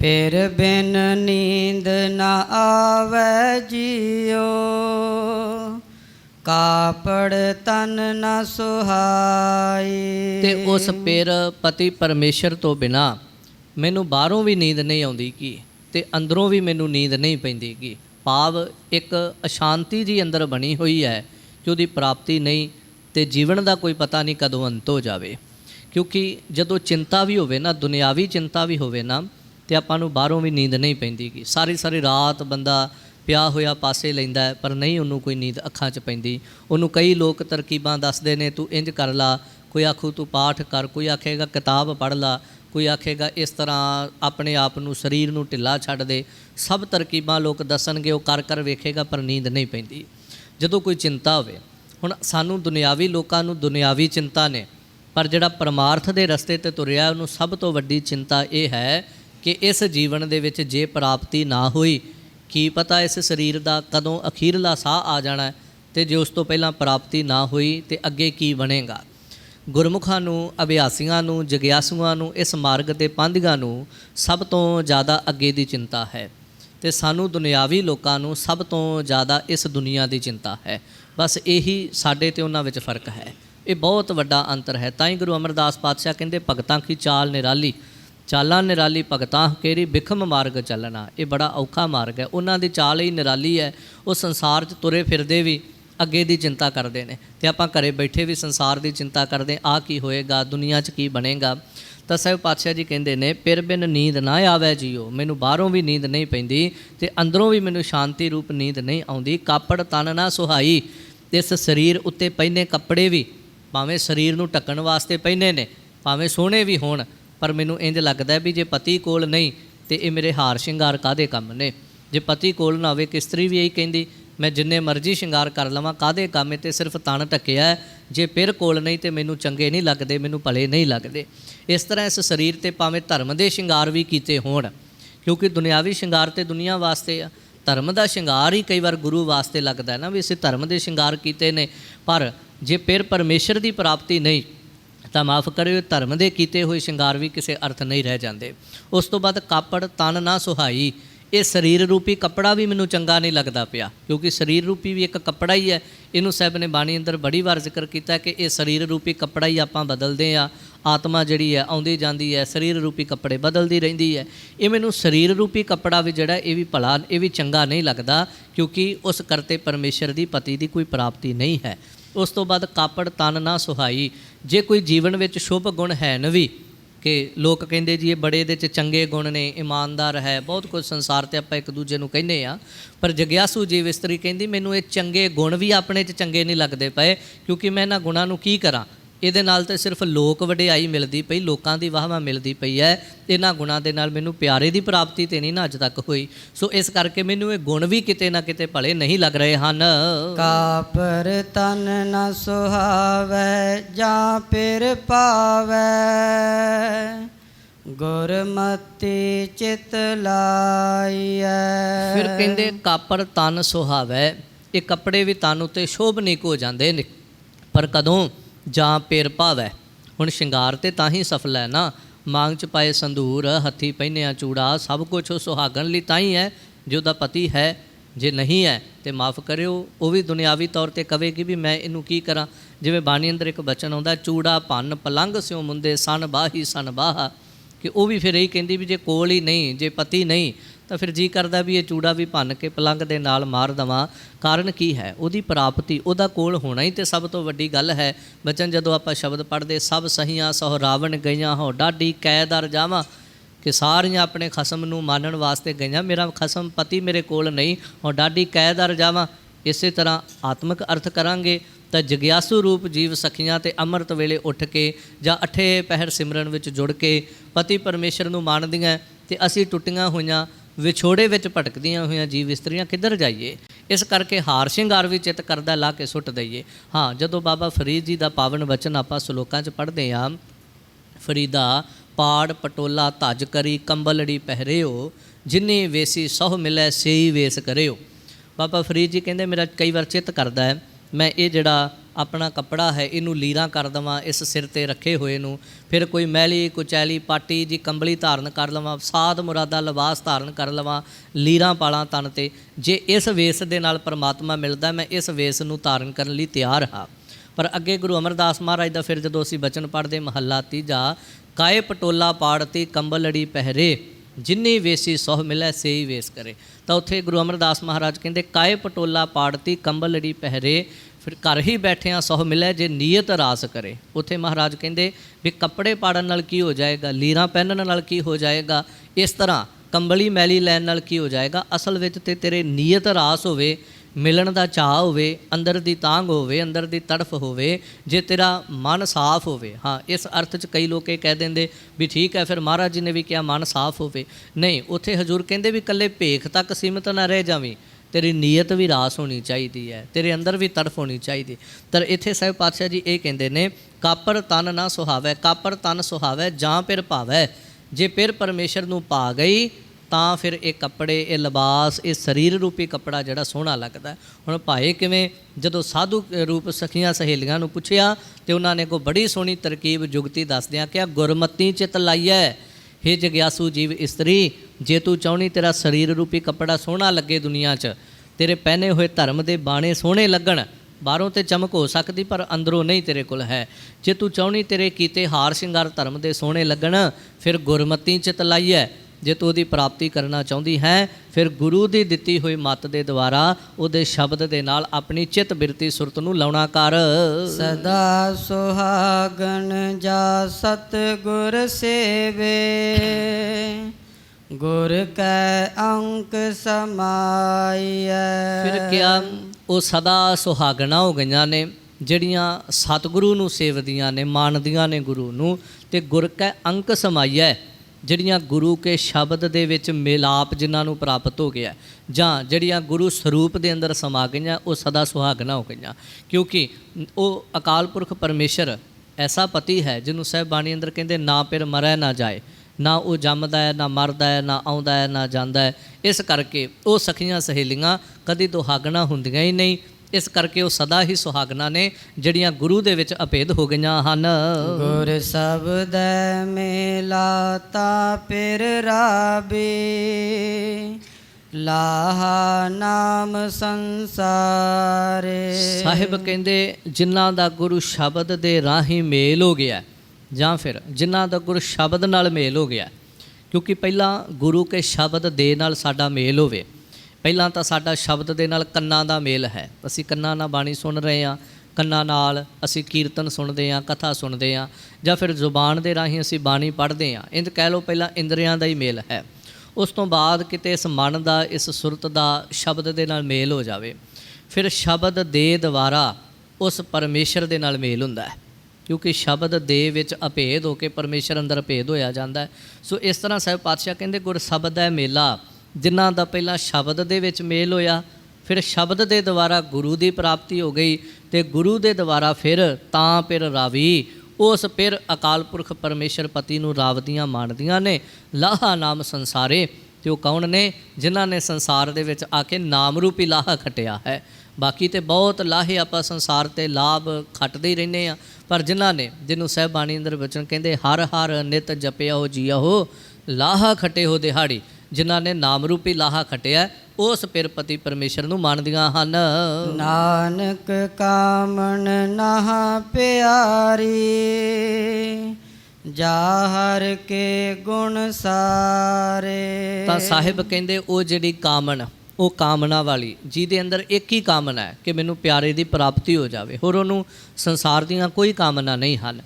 ਫਿਰ ਬਿਨ ਨੀਂਦ ਨਾ ਆਵੇ ਜਿਉ ਕਾਪੜ ਤਨ ਨਾ ਸੁਹਾਈ। ਤੇ ਉਸ ਪੇਰ ਪਤੀ ਪਰਮੇਸ਼ਰ ਤੋਂ ਬਿਨਾ ਮੈਨੂੰ ਬਾਹਰੋਂ ਵੀ ਨੀਂਦ ਨਹੀਂ ਆਉਂਦੀ ਕੀ ਤੇ ਅੰਦਰੋਂ ਵੀ ਮੈਨੂੰ ਨੀਂਦ ਨਹੀਂ ਪੈਂਦੀ ਕੀ ਭਾਵ ਇੱਕ ਅਸ਼ਾਂਤੀ ਜੀ ਅੰਦਰ ਬਣੀ ਹੋਈ ਹੈ ਕਿ ਉਹਦੀ ਪ੍ਰਾਪਤੀ ਨਹੀਂ ਤੇ ਜੀਵਨ ਦਾ ਕੋਈ ਪਤਾ ਨਹੀਂ ਕਦੋਂ ਅੰਤ ਹੋ ਜਾਵੇ। ਕਿਉਂਕਿ ਜਦੋਂ ਚਿੰਤਾ ਵੀ ਹੋਵੇ ਨਾ, ਦੁਨਿਆਵੀ ਚਿੰਤਾ ਵੀ ਹੋਵੇ ਨਾ, ਤੇ ਆਪਾਂ ਨੂੰ ਬਾਹਰੋਂ ਵੀ ਨੀਂਦ ਨਹੀਂ ਪੈਂਦੀ ਗੀ। ਸਾਰੀ ਸਾਰੀ ਰਾਤ ਬੰਦਾ ਪਿਆ ਹੋਇਆ ਪਾਸੇ ਲੈਂਦਾ ਪਰ ਨਹੀਂ ਉਹਨੂੰ ਕੋਈ ਨੀਂਦ ਅੱਖਾਂ 'ਚ ਪੈਂਦੀ। ਉਹਨੂੰ ਕਈ ਲੋਕ ਤਰਕੀਬਾਂ ਦੱਸਦੇ ਨੇ, ਤੂੰ ਇੰਜ ਕਰ ਲਾ, ਕੋਈ ਆਖੂ ਤੂੰ ਪਾਠ ਕਰ, ਕੋਈ ਆਖੇਗਾ ਕਿਤਾਬ ਪੜ੍ਹ ਲਾ, ਕੋਈ ਆਖੇਗਾ ਇਸ ਤਰ੍ਹਾਂ ਆਪਣੇ ਆਪ ਨੂੰ ਸਰੀਰ ਨੂੰ ਢਿੱਲਾ ਛੱਡ ਦੇ। ਸਭ ਤਰਕੀਬਾਂ ਲੋਕ ਦੱਸਣਗੇ, ਉਹ ਕਰ ਕਰ ਵੇਖੇਗਾ, ਪਰ ਨੀਂਦ ਨਹੀਂ ਪੈਂਦੀ। ਜਦੋਂ ਕੋਈ ਚਿੰਤਾ ਹੋਵੇ, ਹੁਣ ਸਾਨੂੰ ਦੁਨਿਆਵੀ ਲੋਕਾਂ ਨੂੰ ਦੁਨਿਆਵੀ ਚਿੰਤਾ ਨੇ, ਪਰ ਜਿਹੜਾ ਪਰਮਾਰਥ ਦੇ ਰਸਤੇ ਤੇ ਤੁਰਿਆ, ਉਹਨੂੰ ਸਭ ਤੋਂ ਵੱਡੀ ਚਿੰਤਾ ਇਹ ਹੈ ਕਿ ਇਸ ਜੀਵਨ ਦੇ ਵਿੱਚ ਜੇ ਪ੍ਰਾਪਤੀ ਨਾ ਹੋਈ ਕੀ ਪਤਾ ਇਸ ਸਰੀਰ ਦਾ ਕਦੋਂ ਅਖੀਰਲਾ ਸਾਹ ਆ ਜਾਣਾ ਹੈ ਤੇ ਜੇ ਉਸ ਤੋਂ ਪਹਿਲਾਂ ਪ੍ਰਾਪਤੀ ਨਾ ਹੋਈ ਤੇ ਅੱਗੇ ਕੀ ਬਣੇਗਾ? ਗੁਰਮੁਖਾਂ ਨੂੰ, ਅਭਿਆਸੀਆਂ ਨੂੰ, ਜਗਿਆਸੂਆਂ ਨੂੰ, ਇਸ ਮਾਰਗ ਤੇ ਪੰਧੀਆਂ ਨੂੰ ਸਭ ਤੋਂ ਜ਼ਿਆਦਾ ਅੱਗੇ ਦੀ ਚਿੰਤਾ ਹੈ ਤੇ ਸਾਨੂੰ ਦੁਨਿਆਵੀ ਲੋਕਾਂ ਨੂੰ ਸਭ ਤੋਂ ਜ਼ਿਆਦਾ ਇਸ ਦੁਨੀਆ ਦੀ ਚਿੰਤਾ ਹੈ। ਬਸ ਇਹੀ ਸਾਡੇ ਤੇ ਉਹਨਾਂ ਵਿੱਚ ਫ਼ਰਕ ਹੈ। ਇਹ ਬਹੁਤ ਵੱਡਾ ਅੰਤਰ ਹੈ। ਤਾਂ ਹੀ ਗੁਰੂ ਅਮਰਦਾਸ ਪਾਤਸ਼ਾਹ ਕਹਿੰਦੇ, ਭਗਤਾਂ ਕੀ ਚਾਲ ਨਿਰਾਲੀ? ਚਾਲਾਂ ਨਿਰਾਲੀ ਭਗਤਾਂ ਕੇਰੀ ਵਿਖਮ ਮਾਰਗ ਚੱਲਣਾ? ਇਹ ਬੜਾ ਔਖਾ ਮਾਰਗ ਹੈ। ਉਹਨਾਂ ਦੀ ਚਾਲ ਹੀ ਨਿਰਾਲੀ ਹੈ। ਉਹ ਸੰਸਾਰ 'ਚ ਤੁਰੇ ਫਿਰਦੇ ਵੀ ਅੱਗੇ ਦੀ ਚਿੰਤਾ ਕਰਦੇ ਨੇ। ਤੇ ਆਪਾਂ ਘਰੇ ਬੈਠੇ ਵੀ ਸੰਸਾਰ ਦੀ ਚਿੰਤਾ ਕਰਦੇ ਆ ਕੀ ਹੋਏਗਾ? ਦੁਨੀਆ 'ਚ ਕੀ ਬਣੇਗਾ? ਤਾਂ ਸਾਹਿਬ ਪਾਤਸ਼ਾਹ ਜੀ ਕਹਿੰਦੇ ਨੇ ਪਿਰ ਬਿਨ ਨੀਂਦ ਨਾ ਆਵੇ ਜੀਓ। ਮੈਨੂੰ ਬਾਹਰੋਂ ਵੀ ਨੀਂਦ ਨਹੀਂ ਪੈਂਦੀ ਤੇ ਅੰਦਰੋਂ ਵੀ ਮੈਨੂੰ ਸ਼ਾਂਤੀ ਰੂਪ ਨੀਂਦ ਨਹੀਂ ਆਉਂਦੀ। ਕਾਪੜ ਤਨ ਨਾ ਸੁਹਾਈ। ਇਸ ਸਰੀਰ ਉੱਤੇ ਪਹਿਨੇ ਕੱਪੜੇ ਵੀ ਭਾਵੇਂ ਸਰੀਰ ਨੂੰ ਢੱਕਣ ਵਾਸਤੇ ਪਹਿਨੇ ਨੇ, ਭਾਵੇਂ ਸੋਹਣੇ ਵੀ ਹੋਣ ਪਰ ਮੈਨੂੰ ਇੰਜ ਲੱਗਦਾ ਵੀ ਜੇ ਪਤੀ ਕੋਲ ਨਹੀਂ, ਤੇ ਇਹ ਮੇਰੇ ਹਾਰ ਸ਼ਿੰਗਾਰ ਕਾਦੇ ਕੰਮ ਨੇ? ਜੇ ਪਤੀ ਕੋਲ ਨਾ ਹੋਵੇ ਕਿਸਤਰੀ ਵੀ ਇਹੀ ਕਹਿੰਦੀ, ਮੈਂ ਜਿੰਨੇ ਮਰਜ਼ੀ ਸ਼ਿੰਗਾਰ ਕਰ ਲਵਾਂ ਕਾਦੇ ਕੰਮ ਹੈ? ਤੇ ਸਿਰਫ ਤਣ ਢੱਕਿਆ ਹੈ। ਜੇ ਪਿਰ ਕੋਲ ਨਹੀਂ, ਤੇ ਮੈਨੂੰ ਚੰਗੇ ਨਹੀਂ ਲੱਗਦੇ, ਮੈਨੂੰ ਭਲੇ ਨਹੀਂ ਲੱਗਦੇ। ਇਸ ਤਰ੍ਹਾਂ ਇਸ ਸਰੀਰ ਤੇ ਭਾਵੇਂ ਧਰਮ ਦੇ ਸ਼ਿੰਗਾਰ ਵੀ ਕੀਤੇ ਹੋਣ, ਕਿਉਂਕਿ ਦੁਨਿਆਵੀ ਸ਼ਿੰਗਾਰ ਤੇ ਦੁਨੀਆ ਵਾਸਤੇ ਆ। ਧਰਮ ਦਾ ਸ਼ਿੰਗਾਰ ਹੀ ਕਈ ਵਾਰ ਗੁਰੂ ਵਾਸਤੇ ਲੱਗਦਾ ਨਾ, ਵੀ ਅਸੀਂ ਧਰਮ ਦੇ ਸ਼ਿੰਗਾਰ ਕੀਤੇ ਨੇ। ਪਰ ਜੇ ਪਿਰ ਪਰਮੇਸ਼ਰ ਦੀ ਪ੍ਰਾਪਤੀ ਨਹੀਂ ਤਾਂ ਮਾਫ ਕਰਿਓ, ਧਰਮ ਦੇ ਕੀਤੇ ਹੋਏ ਸ਼ਿੰਗਾਰ ਵੀ ਕਿਸੇ ਅਰਥ ਨਹੀਂ ਰਹਿ ਜਾਂਦੇ। ਉਸ ਤੋਂ ਬਾਅਦ ਕਾਪੜ ਤਨ ਨਾ ਸੁਹਾਈ। ਇਹ ਸਰੀਰ ਰੂਪੀ ਕੱਪੜਾ ਵੀ ਮੈਨੂੰ ਚੰਗਾ ਨਹੀਂ ਲੱਗਦਾ ਪਿਆ, ਕਿਉਂਕਿ ਸਰੀਰ ਰੂਪੀ ਵੀ ਇੱਕ ਕੱਪੜਾ ਹੀ ਹੈ। ਇਹਨੂੰ ਸਾਹਿਬ ਨੇ ਬਾਣੀ ਅੰਦਰ ਬੜੀ ਵਾਰ ਜ਼ਿਕਰ ਕੀਤਾ ਕਿ ਇਹ ਸਰੀਰ ਰੂਪੀ ਕੱਪੜਾ ਹੀ ਆਪਾਂ ਬਦਲਦੇ ਆ ਆਤਮਾ ਜਿਹੜੀ ਹੈ, ਆਉਂਦੀ ਜਾਂਦੀ ਹੈ, ਸਰੀਰ ਰੂਪੀ ਕੱਪੜੇ ਬਦਲਦੀ ਰਹਿੰਦੀ ਹੈ। ਇਹ ਮੈਨੂੰ ਸਰੀਰ ਰੂਪੀ ਕੱਪੜਾ ਵੀ ਜਿਹੜਾ, ਇਹ ਵੀ ਭਲਾ, ਇਹ ਵੀ ਚੰਗਾ ਨਹੀਂ ਲੱਗਦਾ, ਕਿਉਂਕਿ ਉਸ ਕਰਤੇ ਪਰਮੇਸ਼ਰ ਦੀ ਪਤੀ ਦੀ ਕੋਈ ਪ੍ਰਾਪਤੀ ਨਹੀਂ ਹੈ। ਉਸ ਤੋਂ ਬਾਅਦ ਕਾਪੜ ਤਨ ਨਾ ਸੁਹਾਈ। ਜੇ ਕੋਈ ਜੀਵਨ ਵਿੱਚ ਸ਼ੁਭ ਗੁਣ ਹੈ ਨ ਵੀ ਕਿ ਲੋਕ ਕਹਿੰਦੇ ਜੀ ਇਹ ਬੜੇ ਇਹਦੇ ਚ ਚੰਗੇ ਗੁਣ ਨੇ, ਇਮਾਨਦਾਰ ਹੈ, ਬਹੁਤ ਕੁਝ ਸੰਸਾਰ ਤੇ ਆਪਾਂ ਇੱਕ ਦੂਜੇ ਨੂੰ ਕਹਿੰਦੇ ਆ ਪਰ ਜਗਿਆਸੂ ਜੀਵ ਇਸਤਰੀ ਕਹਿੰਦੀ, ਮੈਨੂੰ ਇਹ ਚੰਗੇ ਗੁਣ ਵੀ ਆਪਣੇ ਚ ਚੰਗੇ ਨਹੀਂ ਲੱਗਦੇ ਪਏ, ਕਿਉਂਕਿ ਮੈਂ ਇਹਨਾਂ ਗੁਣਾਂ ਨੂੰ ਕੀ ਕਰਾਂ? ਇਹਦੇ ਨਾਲ ਤੇ ਸਿਰਫ ਲੋਕ ਵਡਿਆਈ ਮਿਲਦੀ ਪਈ ਲੋਕਾਂ ਦੀ ਵਾਹਵਾ ਮਿਲਦੀ ਪਈ ਹੈ। ਇਹਨਾਂ ਗੁਣਾਂ ਦੇ ਨਾਲ ਮੈਨੂੰ ਪਿਆਰੇ ਦੀ ਪ੍ਰਾਪਤੀ ਤੇ ਨਹੀਂ ਨਾ ਅੱਜ ਤੱਕ ਹੋਈ। ਸੋ ਇਸ ਕਰਕੇ ਮੈਨੂੰ ਇਹ ਗੁਣ ਵੀ ਕਿਤੇ ਨਾ ਕਿਤੇ ਭਲੇ ਨਹੀਂ ਲੱਗ ਰਹੇ ਹਨ। ਕਾਪਰ ਤਨ ਨਾ ਸੁਹਾਵੈ ਜਾਂ ਪਿਰ ਪਾਵੈ ਗੁਰਮਤਿ ਚਿਤ ਲਾਈਐ। ਫਿਰ ਕਹਿੰਦੇ ਕਾਪੜ ਤਨ ਸੁਹਾਵੈ ਇਹ ਕੱਪੜੇ ਵੀ ਤਨ ਉੱਤੇ ਸ਼ੋਭਨੀਕ ਹੋ ਜਾਂਦੇ ਨੇ ਪਰ ਕਦੋਂ? ਜਾਂ ਪੇਰ ਭਾਵੈ। ਹੁਣ ਸ਼ਿੰਗਾਰ ਤੇ ਤਾਂ ਹੀ ਸਫਲ ਹੈ ਨਾ। ਮਾਂਗ ਚ ਪਾਏ ਸੰਧੂਰ, ਹੱਥੀ ਪਹਿਨਿਆ ਚੂੜਾ, ਸਭ ਕੁਝ ਉਹ ਸੁਹਾਗਣ ਲਈ ਤਾਂ ਹੀ ਹੈ, ਜੇ ਉਹਦਾ ਪਤੀ ਹੈ, ਜੇ ਨਹੀਂ ਹੈ, ਤੇ ਮਾਫ ਕਰਿਓ। ਉਹ ਵੀ ਦੁਨਿਆਵੀ ਤੌਰ ਤੇ ਕਵੇਗੀ ਵੀ ਮੈਂ ਇਹਨੂੰ ਕੀ ਕਰਾਂ। ਜਿਵੇਂ ਬਾਣੀ ਅੰਦਰ ਇੱਕ ਬਚਨ ਆਉਂਦਾ, ਚੂੜਾ, ਭੰਨ ਪਲੰਗ ਸਿਓ ਮੁੰਦੇ, ਸਨ, ਬਾਹੀ, ਸਨ, ਬਾਹਾ। ਕਿ ਉਹ ਵੀ ਫਿਰ ਇਹੀ ਕਹਿੰਦੀ ਵੀ ਜੇ ਕੋਲ ਹੀ ਨਹੀਂ, ਜੇ ਪਤੀ ਨਹੀਂ ਤਾਂ ਫਿਰ ਜੀ ਕਰਦਾ ਵੀ ਇਹ ਚੂੜਾ ਵੀ ਭੰਨ ਕੇ ਪਲੰਗ ਦੇ ਨਾਲ ਮਾਰ ਦਵਾਂ। ਕਾਰਨ ਕੀ ਹੈ? ਉਹਦੀ ਪ੍ਰਾਪਤੀ ਉਹਦਾ ਕੋਲ ਹੋਣਾ ਹੀ ਤੇ ਸਭ ਤੋਂ ਵੱਡੀ ਗੱਲ ਹੈ, ਬਚਨ ਜਦੋਂ ਆਪਾਂ ਸ਼ਬਦ ਪੜ੍ਹਦੇ, ਸਭ ਸਹੀਆਂ, ਸਹੁ ਰਾਵਣ ਗਈਆਂ, ਹੋ ਡਾਢੀ ਕੈਦਰ ਜਾਵਾਂ। ਕਿ ਸਾਰੀਆਂ ਆਪਣੇ ਖਸਮ ਨੂੰ ਮਾਨਣ ਵਾਸਤੇ ਗਈਆਂ, ਮੇਰਾ ਖਸਮ ਪਤੀ ਮੇਰੇ ਕੋਲ ਨਹੀਂ, ਹੋ ਡਾਢੀ ਕੈਦਰ ਜਾਵਾਂ। ਇਸੇ ਤਰ੍ਹਾਂ ਆਤਮਿਕ ਅਰਥ ਕਰਾਂਗੇ ਤਾਂ ਜਗਿਆਸੂ ਰੂਪ ਜੀਵ ਸਖੀਆਂ ਤੇ ਅੰਮ੍ਰਿਤ ਵੇਲੇ ਉੱਠ ਕੇ ਜਾਂ ਅਠੇ ਪਹਿਰ ਸਿਮਰਨ ਵਿੱਚ ਜੁੜ ਕੇ ਪਤੀ ਪਰਮੇਸ਼ਰ ਨੂੰ ਮੰਨਦੀਆਂ ਤੇ ਅਸੀਂ ਟੁੱਟੀਆਂ ਹੋਈਆਂ ਵਿਛੋੜੇ ਵਿੱਚ ਭਟਕਦੀਆਂ ਹੋਈਆਂ ਜੀਵ ਇਸਤਰੀਆਂ ਕਿੱਧਰ ਜਾਈਏ? ਇਸ ਕਰਕੇ ਹਾਰ ਸ਼ਿੰਗਾਰ ਵੀ ਚਿੱਤ ਕਰਦਾ ਲਾ ਕੇ ਸੁੱਟ ਦਈਏ। ਹਾਂ, ਜਦੋਂ ਬਾਬਾ ਫਰੀਦ ਜੀ ਦਾ ਪਾਵਨ ਵਚਨ ਆਪਾਂ ਸ਼ਲੋਕਾਂ 'ਚ ਪੜ੍ਹਦੇ ਹਾਂ ਫਰੀਦਾ, ਪਾੜ, ਪਟੋਲਾ, ਧੱਜ ਕਰੀ, ਕੰਬਲੜੀ ਪਹਿਰਿਓ, ਜਿਨੇ ਵੇਸੀ ਸਹੁ ਮਿਲੈ, ਸੇਈ ਵੇਸ ਕਰਿਓ। ਬਾਬਾ ਫਰੀਦ ਜੀ ਕਹਿੰਦੇ, ਮੇਰਾ ਕਈ ਵਾਰ ਚਿੱਤ ਕਰਦਾ ਹੈ, ਮੈਂ ਇਹ ਜਿਹੜਾ ਆਪਣਾ ਕੱਪੜਾ ਹੈ, ਇਹਨੂੰ ਲੀਰਾਂ ਕਰ ਦਵਾਂ, ਇਸ ਸਿਰ ਤੇ ਰੱਖੇ ਹੋਏ ਨੂੰ। ਫਿਰ ਕੋਈ ਮੈਲੀ ਕੁਚੈਲੀ ਪਾਟੀ ਜੀ ਕੰਬਲੀ ਧਾਰਨ ਕਰ ਲਵਾਂ, ਸਾਧ ਮੁਰਾਦਾ ਲਿਬਾਸ ਧਾਰਨ ਕਰ ਲਵਾਂ, ਲੀਰਾਂ ਪਾਲਾਂ ਤਨ ਤੇ। ਜੇ ਇਸ ਵੇਸ ਦੇ ਨਾਲ ਪਰਮਾਤਮਾ ਮਿਲਦਾ, ਮੈਂ ਇਸ ਵੇਸ ਨੂੰ ਧਾਰਨ ਕਰਨ ਲਈ ਤਿਆਰ ਹਾਂ। ਪਰ ਅੱਗੇ ਗੁਰੂ ਅਮਰਦਾਸ ਮਹਾਰਾਜ ਦਾ ਫਿਰ ਜਦੋਂ ਅਸੀਂ ਬਚਨ ਪੜ੍ਹਦੇ, ਮਹੱਲਾ ਤੀਜਾ, ਕਾਏ ਪਟੋਲਾ ਪਾੜਤੀ, ਕੰਬਲੜੀ ਪਹਿਰੇ, ਜਿੰਨੀ ਵੇਸੀ ਸੋਹ ਮਿਲੈ, ਸੇਈ ਵੇਸ ਕਰੇ। ਤਾਂ ਉੱਥੇ ਗੁਰੂ ਅਮਰਦਾਸ ਮਹਾਰਾਜ ਕਹਿੰਦੇ, ਕਾਏ ਪਟੋਲਾ ਪਾੜਤੀ, ਕੰਬਲੜੀ ਪਹਿਰੇ ਫਿਰ ਘਰ ਹੀ ਬੈਠਿਆਂ ਸੋਹ ਮਿਲੈ ਜੇ ਨੀਅਤ ਰਾਸ ਕਰੇ। ਉੱਥੇ ਮਹਾਰਾਜ ਕਹਿੰਦੇ ਵੀ ਕੱਪੜੇ ਪਾੜਨ ਨਾਲ ਕੀ ਹੋ ਜਾਏਗਾ, ਲੀਰਾਂ ਪਹਿਨਣ ਨਾਲ ਕੀ ਹੋ ਜਾਏਗਾ, ਇਸ ਤਰ੍ਹਾਂ ਕੰਬਲੀ ਮੈਲੀ ਲੈਣ ਨਾਲ ਕੀ ਹੋ ਜਾਏਗਾ। ਅਸਲ ਵਿੱਚ ਤੇ ਤੇਰੇ ਨੀਅਤ ਰਾਸ ਹੋਵੇ, ਮਿਲਣ ਦਾ ਚਾਹ ਹੋਵੇ, ਅੰਦਰ ਦੀ ਤਾਂਗ ਹੋਵੇ, ਅੰਦਰ ਦੀ ਤੜਫ ਹੋਵੇ, ਜੇ ਤੇਰਾ ਮਨ ਸਾਫ਼ ਹੋਵੇ। ਹਾਂ, ਇਸ ਅਰਥ 'ਚ ਕਈ ਲੋਕ ਇਹ ਕਹਿ ਦਿੰਦੇ ਵੀ ਠੀਕ ਹੈ, ਫਿਰ ਮਹਾਰਾਜ ਜੀ ਨੇ ਵੀ ਕਿਹਾ ਮਨ ਸਾਫ਼ ਹੋਵੇ। ਨਹੀਂ, ਉੱਥੇ ਹਜੂਰ ਕਹਿੰਦੇ ਵੀ ਇਕੱਲੇ ਭੇਖ ਤੱਕ ਸੀਮਤ ਨਾ ਰਹਿ ਜਾਵੀਂ। ਤੇਰੀ ਨੀਅਤ ਵੀ ਰਾਸ ਹੋਣੀ ਚਾਹੀਦੀ ਹੈ, ਤੇਰੇ ਅੰਦਰ ਵੀ ਤੜਫ ਹੋਣੀ ਚਾਹੀਦੀ। ਪਰ ਇੱਥੇ ਸਾਹਿਬ ਪਾਤਸ਼ਾਹ ਜੀ ਇਹ ਕਹਿੰਦੇ ਨੇ, ਕਾਪਰ ਤਨ ਨਾ ਸੁਹਾਵੈ, ਕਾਪਰ ਤਨ ਸੁਹਾਵੈ, ਜਾਂ ਫਿਰ ਭਾਵੈ। ਜੇ ਫਿਰ ਪਰਮੇਸ਼ਰ ਨੂੰ ਪਾ ਗਈ, ਤਾਂ ਫਿਰ ਇਹ ਕੱਪੜੇ, ਇਹ ਲਿਬਾਸ, ਇਹ ਸਰੀਰ ਰੂਪੀ ਕੱਪੜਾ ਜਿਹੜਾ ਸੋਹਣਾ ਲੱਗਦਾ ਹੁਣ ਭਾਏ ਕਿਵੇਂ, ਜਦੋਂ ਸਾਧੂ ਰੂਪ ਸਖੀਆਂ ਸਹੇਲੀਆਂ ਨੂੰ ਪੁੱਛਿਆ, ਤੇ ਉਹਨਾਂ ਨੇ ਕੋ ਬੜੀ ਸੋਹਣੀ ਤਰਕੀਬ ਜੁਗਤੀ ਦੱਸਦਿਆਂ ਕਿ ਗੁਰਮਤੀ ਚਿਤ ਲਾਈਐ ਹੇ ਜਗਿਆਸੂ ਜੀਵ ਇਸਤਰੀ, ਜੇ ਤੂੰ ਚਾਹਣੀ ਤੇਰਾ ਸਰੀਰ ਰੂਪੀ ਕੱਪੜਾ ਸੋਹਣਾ ਲੱਗੇ ਦੁਨੀਆ 'ਚ, ਤੇਰੇ ਪਹਿਨੇ ਹੋਏ ਧਰਮ ਦੇ ਬਾਣੇ ਸੋਹਣੇ ਲੱਗਣ, ਬਾਹਰੋਂ ਤੇ ਚਮਕ ਹੋ ਸਕਦੀ ਪਰ ਅੰਦਰੋਂ ਨਹੀਂ ਤੇਰੇ ਕੋਲ ਹੈ। ਜੇ ਤੂੰ ਚਾਹਣੀ ਤੇਰੇ ਕੀਤੇ ਹਾਰ ਸ਼ਿੰਗਾਰ ਧਰਮ ਦੇ ਸੋਹਣੇ ਲੱਗਣ, ਫਿਰ ਗੁਰਮਤੀ ਚਿਤ ਲਾਈਐ। ਜੇ ਤੂੰ ਉਹਦੀ ਪ੍ਰਾਪਤੀ ਕਰਨਾ ਚਾਹੁੰਦੀ ਹੈ ਫਿਰ ਗੁਰੂ ਦੀ ਦਿੱਤੀ ਹੋਈ ਮੱਤ ਦੇ ਦੁਆਰਾ ਉਹਦੇ ਸ਼ਬਦ ਦੇ ਨਾਲ ਆਪਣੀ ਚਿਤ ਬਿਰਤੀ ਸੁਰਤ ਨੂੰ ਲਾਉਣਾ ਕਰ। ਸਦਾ ਸੁਹਾਗਣ ਜਾ ਸਤ ਗੁਰ ਸੇਵੇ। ਗੁਰ ਕੈ ਅੰਕ ਸਮਾਈਐ। ਫਿਰ ਕਿਹਾ ਉਹ ਸਦਾ ਸੁਹਾਗਣਾ ਹੋ ਗਈਆਂ ਨੇ ਜਿਹੜੀਆਂ ਸਤਿਗੁਰੂ ਨੂੰ ਸੇਵਦੀਆਂ ਨੇ ਮੰਨਦੀਆਂ ਨੇ ਗੁਰੂ ਨੂੰ ਤੇ ਗੁਰ ਕੈ ਅੰਕ ਸਮਾਈਐ। ਜਿਹੜੀਆਂ ਗੁਰੂ ਕੇ ਸ਼ਬਦ ਦੇ ਵਿੱਚ ਮਿਲਾਪ ਜਿਨ੍ਹਾਂ ਨੂੰ ਪ੍ਰਾਪਤ ਹੋ ਗਿਆ, ਜਾਂ ਜਿਹੜੀਆਂ ਗੁਰੂ ਸਰੂਪ ਦੇ ਅੰਦਰ ਸਮਾ ਗਈਆਂ, ਉਹ ਸਦਾ ਸੁਹਾਗਣਾ ਹੋ ਗਈਆਂ। ਕਿਉਂਕਿ ਉਹ ਅਕਾਲ ਪੁਰਖ ਪਰਮੇਸ਼ਰ ਐਸਾ ਪਤੀ ਹੈ ਜਿਹਨੂੰ ਸਹਿਬ ਬਾਣੀ ਅੰਦਰ ਕਹਿੰਦੇ, ਨਾ ਫਿਰ ਮਰੈ, ਨਾ ਜਾਏ। ਨਾ ਉਹ ਜੰਮਦਾ ਹੈ, ਨਾ ਮਰਦਾ ਹੈ, ਨਾ ਆਉਂਦਾ ਹੈ, ਨਾ ਜਾਂਦਾ ਹੈ। ਇਸ ਕਰਕੇ ਉਹ ਸਖੀਆਂ ਸਹੇਲੀਆਂ ਕਦੀ ਦੁਹਾਗਣਾ ਹੁੰਦੀਆਂ ਹੀ ਨਹੀਂ ਇਸ ਕਰਕੇ ਉਹ ਸਦਾ ਹੀ ਸੁਹਾਗਣਾ ਨੇ ਜਿਹੜੀਆਂ ਗੁਰੂ ਦੇ ਵਿੱਚ ਅਭੇਦ ਹੋ ਗਈਆਂ ਹਨ। ਗੁਰ ਸਬਦੈ ਮੇਲਾ ਤਾ ਪਿਰ ਰਾਬੀ। ਲਾਹਾ ਨਾਮ ਸੰਸਾਰੇ। ਸਾਹਿਬ ਕਹਿੰਦੇ ਜਿਨ੍ਹਾਂ ਦਾ ਗੁਰੂ ਸ਼ਬਦ ਦੇ ਰਾਹੀਂ ਮੇਲ ਹੋ ਗਿਆ ਜਾਂ ਫਿਰ ਜਿਨ੍ਹਾਂ ਦਾ ਗੁਰੂ ਸ਼ਬਦ ਨਾਲ ਮੇਲ ਹੋ ਗਿਆ ਕਿਉਂਕਿ ਪਹਿਲਾਂ ਗੁਰੂ ਕੇ ਸ਼ਬਦ ਦੇ ਨਾਲ ਸਾਡਾ ਮੇਲ ਹੋਵੇ। ਪਹਿਲਾਂ ਤਾਂ ਸਾਡਾ ਸ਼ਬਦ ਦੇ ਨਾਲ ਕੰਨਾਂ ਦਾ ਮੇਲ ਹੈ। ਅਸੀਂ ਕੰਨਾਂ ਨਾਲ ਬਾਣੀ ਸੁਣ ਰਹੇ ਹਾਂ, ਕੰਨਾਂ ਨਾਲ ਅਸੀਂ ਕੀਰਤਨ ਸੁਣਦੇ ਹਾਂ, ਕਥਾ ਸੁਣਦੇ ਹਾਂ ਜਾਂ ਫਿਰ ਜ਼ੁਬਾਨ ਦੇ ਰਾਹੀਂ ਅਸੀਂ ਬਾਣੀ ਪੜ੍ਹਦੇ ਹਾਂ। ਇੰਦ ਕਹਿ ਲਓ ਪਹਿਲਾਂ ਇੰਦਰੀਆਂ ਦਾ ਹੀ ਮੇਲ ਹੈ। ਉਸ ਤੋਂ ਬਾਅਦ ਕਿਤੇ ਇਸ ਮਨ ਦਾ, ਇਸ ਸੁਰਤ ਦਾ ਸ਼ਬਦ ਦੇ ਨਾਲ ਮੇਲ ਹੋ ਜਾਵੇ। ਫਿਰ ਸ਼ਬਦ ਦੇ ਦੁਆਰਾ ਉਸ ਪਰਮੇਸ਼ਰ ਦੇ ਨਾਲ ਮੇਲ ਹੁੰਦਾ ਹੈ। ਕਿਉਂਕਿ ਸ਼ਬਦ ਦੇ ਵਿੱਚ ਅਭੇਦ ਹੋ ਕੇ ਪਰਮੇਸ਼ਰ ਅੰਦਰ ਅਭੇਦ ਹੋਇਆ ਜਾਂਦਾ ਸੋ ਇਸ ਤਰ੍ਹਾਂ ਸਾਹਿਬ ਪਾਤਸ਼ਾਹ ਕਹਿੰਦੇ, ਗੁਰ ਸ਼ਬਦ ਹੈ ਮੇਲਾ। ਜਿਨ੍ਹਾਂ ਦਾ ਪਹਿਲਾਂ ਸ਼ਬਦ ਦੇ ਵਿੱਚ ਮੇਲ ਹੋਇਆ, ਫਿਰ ਸ਼ਬਦ ਦੇ ਦੁਆਰਾ ਗੁਰੂ ਦੀ ਪ੍ਰਾਪਤੀ ਹੋ ਗਈ ਤੇ ਗੁਰੂ ਦੇ ਦੁਆਰਾ ਫਿਰ ਤਾਂ ਫਿਰ ਰਾਵੀ, ਉਸ ਫਿਰ ਅਕਾਲ ਪੁਰਖ ਪਰਮੇਸ਼ਰ ਪਤੀ ਨੂੰ ਰਾਵਦੀਆਂ ਮਾਣਦੀਆਂ ਨੇ। ਲਾਹਾ ਨਾਮ ਸੰਸਾਰੇ, ਤੇ ਉਹ ਕੌਣ ਨੇ? ਜਿਨ੍ਹਾਂ ਨੇ ਸੰਸਾਰ ਦੇ ਵਿੱਚ ਆ ਕੇ ਨਾਮ ਰੂਪੀ ਲਾਹਾ ਖਟਿਆ ਹੈ। ਬਾਕੀ ਤੇ ਬਹੁਤ ਲਾਹੇ ਆਪਾਂ ਸੰਸਾਰ ਤੇ ਲਾਭ ਖੱਟਦੇ ਹੀ ਰਹਿੰਦੇ ਆ ਪਰ ਜਿਨ੍ਹਾਂ ਨੇ, ਜਿਹਨੂੰ ਸਹਿਬ ਅੰਦਰ ਬਚਨ ਕਹਿੰਦੇ, ਹਰ ਹਰ ਨਿਤ ਜਪਿਆ ਹੋ ਜੀਆ ਹੋ, ਲਾਹਾ ਖਟੇ ਹੋ ਦਿਹਾੜੀ। ਜਿਨ੍ਹਾਂ ਨੇ ਨਾਮ ਰੂਪੀ ਲਾਹਾ ਖਟਿਆ ਉਸ ਪਿਰ ਪਤੀ ਪਰਮੇਸ਼ਰ ਨੂੰ ਮੰਨਦੀਆਂ ਹਨ। ਨਾਨਕ ਕਾਮਣ ਨਹ ਪਿਆਰੀ ਜਾ ਹਰ ਕੇ ਗੁਣ ਸਾਰੇ। ਤਾਂ ਸਾਹਿਬ ਕਹਿੰਦੇ ਉਹ ਜਿਹੜੀ ਕਾਮਨ ਉਹ ਕਾਮਨਾ ਵਾਲੀ ਜਿਹਦੇ ਅੰਦਰ ਇੱਕ ਹੀ ਕਾਮਨਾ ਹੈ ਕਿ ਮੈਨੂੰ ਪਿਆਰੇ ਦੀ ਪ੍ਰਾਪਤੀ ਹੋ ਜਾਵੇ। ਹੋਰ ਉਹਨੂੰ ਸੰਸਾਰ ਦੀਆਂ ਕੋਈ ਕਾਮਨਾ ਨਹੀਂ ਹਨ।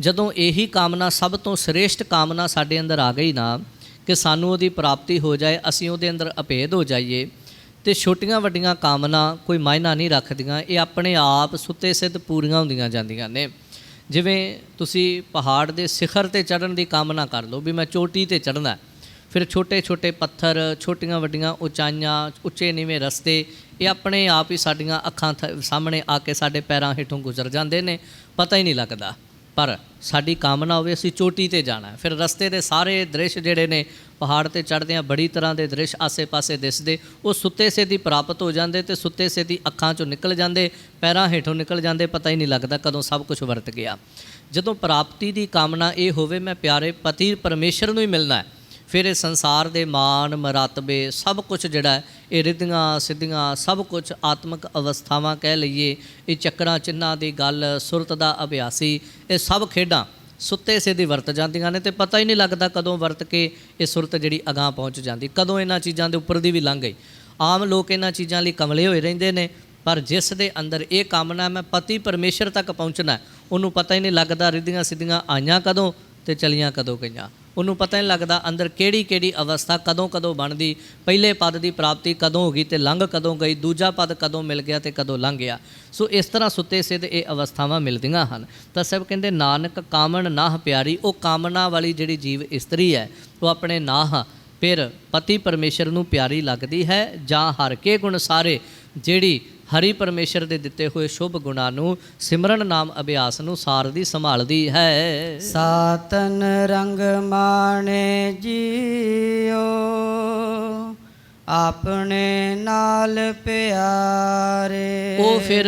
ਜਦੋਂ ਇਹੀ ਕਾਮਨਾ ਸਭ ਤੋਂ ਸ੍ਰੇਸ਼ਟ ਕਾਮਨਾ ਸਾਡੇ ਅੰਦਰ ਆ ਗਈ ਨਾ ਕਿ ਸਾਨੂੰ ਉਹਦੀ ਪ੍ਰਾਪਤੀ ਹੋ ਜਾਏ, ਅਸੀਂ ਉਹਦੇ ਅੰਦਰ ਅਭੇਦ ਹੋ ਜਾਈਏ। ਤੇ ਛੋਟੀਆਂ ਵੱਡੀਆਂ ਕਾਮਨਾ ਕੋਈ ਮਾਇਨਾ ਨਹੀਂ ਰੱਖਦੀਆਂ, ਇਹ ਆਪਣੇ ਆਪ ਸੁੱਤੇ ਸਿੱਧ ਪੂਰੀਆਂ ਹੁੰਦੀਆਂ ਜਾਂਦੀਆਂ ਨੇ। ਜਿਵੇਂ ਤੁਸੀਂ ਪਹਾੜ ਦੇ ਸਿਖਰ ਤੇ ਚੜ੍ਹਨ ਦੀ ਕਾਮਨਾ ਕਰ ਲਓ ਵੀ ਮੈਂ ਚੋਟੀ ਤੇ ਚੜ੍ਹਨਾ ਫਿਰ ਛੋਟੇ ਛੋਟੇ ਪੱਥਰ, ਛੋਟੀਆਂ ਵੱਡੀਆਂ ਉਚਾਈਆਂ, ਉੱਚੇ ਨੀਵੇਂ ਰਸਤੇ, ਇਹ ਆਪਣੇ ਆਪ ਹੀ ਸਾਡੀਆਂ ਅੱਖਾਂ ਥ- ਸਾਹਮਣੇ ਆ ਕੇ ਸਾਡੇ ਪੈਰਾਂ ਹੇਠੋਂ ਗੁਜ਼ਰ ਜਾਂਦੇ ਨੇ। ਪਤਾ ਹੀ ਨਹੀਂ ਲੱਗਦਾ। ਪਰ ਸਾਡੀ ਕਾਮਨਾ ਹੋਵੇ ਅਸੀਂ ਚੋਟੀ ਤੇ ਜਾਣਾ ਫਿਰ ਰਸਤੇ ਦੇ ਸਾਰੇ ਦ੍ਰਿਸ਼ ਜਿਹੜੇ ਨੇ, ਪਹਾੜ ਤੇ ਚੜ੍ਹਦੇ ਆ, ਬੜੀ ਤਰ੍ਹਾਂ ਦੇ ਦ੍ਰਿਸ਼ ਆਸੇ-ਪਾਸੇ ਦਿਸਦੇ, ਉਹ ਸੁੱਤੇ ਸੇਦੀ ਪ੍ਰਾਪਤ ਹੋ ਜਾਂਦੇ ਤੇ ਸੁੱਤੇ ਸੇਦੀ ਅੱਖਾਂ ਚੋਂ ਨਿਕਲ ਜਾਂਦੇ, ਪੈਰਾਂ ਹੇਠੋਂ ਨਿਕਲ ਜਾਂਦੇ, ਪਤਾ ਹੀ ਨਹੀਂ ਲੱਗਦਾ ਕਦੋਂ ਸਭ ਕੁਝ ਵਰਤ ਗਿਆ। ਜਦੋਂ ਪ੍ਰਾਪਤੀ ਦੀ ਕਾਮਨਾ ਇਹ ਹੋਵੇ, ਮੈਂ ਪਿਆਰੇ ਪਤੀ ਪਰਮੇਸ਼ਰ ਨੂੰ ਹੀ ਮਿਲਣਾ ਹੈ। ਫਿਰ ਇਹ ਸੰਸਾਰ ਦੇ ਮਾਨ, ਮਰਤਬੇ ਸਭ ਕੁਝ ਜਿਹੜਾ ਇਹ ਰਿੱਧੀਆਂ, ਸਿੱਧੀਆਂ, ਸਭ ਕੁਝ ਆਤਮਿਕ ਅਵਸਥਾਵਾਂ ਕਹਿ ਲਈਏ, ਇਹ ਚੱਕਰਾਂ ਚਿੰਨਾਂ ਦੀ ਗੱਲ, ਸੁਰਤ ਦਾ ਅਭਿਆਸੀ, ਇਹ ਸਭ ਖੇਡਾਂ ਸੁੱਤੇ ਸਿੱਧੀ ਵਰਤ ਜਾਂਦੀਆਂ ਨੇ ਤੇ ਪਤਾ ਹੀ ਨਹੀਂ ਲੱਗਦਾ ਕਦੋਂ ਵਰਤ ਕੇ ਇਹ ਸੁਰਤ ਜਿਹੜੀ ਅਗਾਹ ਪਹੁੰਚ ਜਾਂਦੀ, ਕਦੋਂ ਇਹਨਾਂ ਚੀਜ਼ਾਂ ਦੇ ਉੱਪਰ ਦੀ ਵੀ ਲੰਘ ਗਈ। ਆਮ ਲੋਕ ਇਹਨਾਂ ਚੀਜ਼ਾਂ ਲਈ ਕਮਲੇ ਹੋਏ ਰਹਿੰਦੇ ਨੇ, ਪਰ ਜਿਸ ਦੇ ਅੰਦਰ ਇਹ ਕਾਮਨਾ ਮੈਂ ਪਤੀ ਪਰਮੇਸ਼ਰ ਤੱਕ ਪਹੁੰਚਣਾ ਉਹਨੂੰ ਪਤਾ ਹੀ ਨਹੀਂ ਲੱਗਦਾ ਰਿੱਧੀਆਂ, ਸਿੱਧੀਆਂ ਆਈਆਂ ਕਦੋਂ ਤੇ ਚਲੀਆਂ ਕਦੋਂ ਗਈਆਂ? ਉਹਨੂੰ ਪਤਾ ਨਹੀਂ ਲੱਗਦਾ ਅੰਦਰ ਕਿਹੜੀ ਕਿਹੜੀ ਅਵਸਥਾ ਕਦੋਂ ਕਦੋਂ ਬਣਦੀ, ਪਹਿਲੇ ਪਦ ਦੀ ਪ੍ਰਾਪਤੀ ਕਦੋਂ ਹੋ ਗਈ ਤੇ ਲੰਘ ਕਦੋਂ ਗਈ, ਦੂਜਾ ਪਦ ਕਦੋਂ ਮਿਲ ਗਿਆ ਤੇ ਕਦੋਂ ਲੰਘ ਗਿਆ। ਸੋ ਇਸ ਤਰ੍ਹਾਂ ਸੁੱਤੇ ਸਿੱਧ ਇਹ ਅਵਸਥਾਵਾਂ ਮਿਲਦੀਆਂ ਹਨ। ਤਾਂ ਸਭ ਕਹਿੰਦੇ, ਨਾਨਕ ਕਾਮਣ ਨਾਹ ਪਿਆਰੀ, ਉਹ ਕਾਮਨਾ ਵਾਲੀ ਜਿਹੜੀ ਜੀਵ ਇਸਤਰੀ ਹੈ, ਉਹ ਆਪਣੇ ਨਾਹ, ਫਿਰ ਪਤੀ ਪਰਮੇਸ਼ਰ ਨੂੰ ਪਿਆਰੀ ਲੱਗਦੀ ਹੈ, ਜਾਂ ਹਰ ਕੇ ਗੁਣ ਸਾਰੇ ਜਿਹੜੀ ਹਰੀ ਪਰਮੇਸ਼ਰ ਦੇ ਦਿੱਤੇ ਹੋਏ ਸ਼ੁਭ ਗੁਣਾਂ ਨੂੰ ਸਿਮਰਨ ਨਾਮ ਅਭਿਆਸ ਨੂੰ ਸਾਰਦੀ ਸੰਭਾਲਦੀ ਹੈ। ਸਾਤਨ ਰੰਗ ਮਾਣੇ ਜੀਓ ਆਪਣੇ ਨਾਲ ਪਿਆਰੇ। ਉਹ ਫਿਰ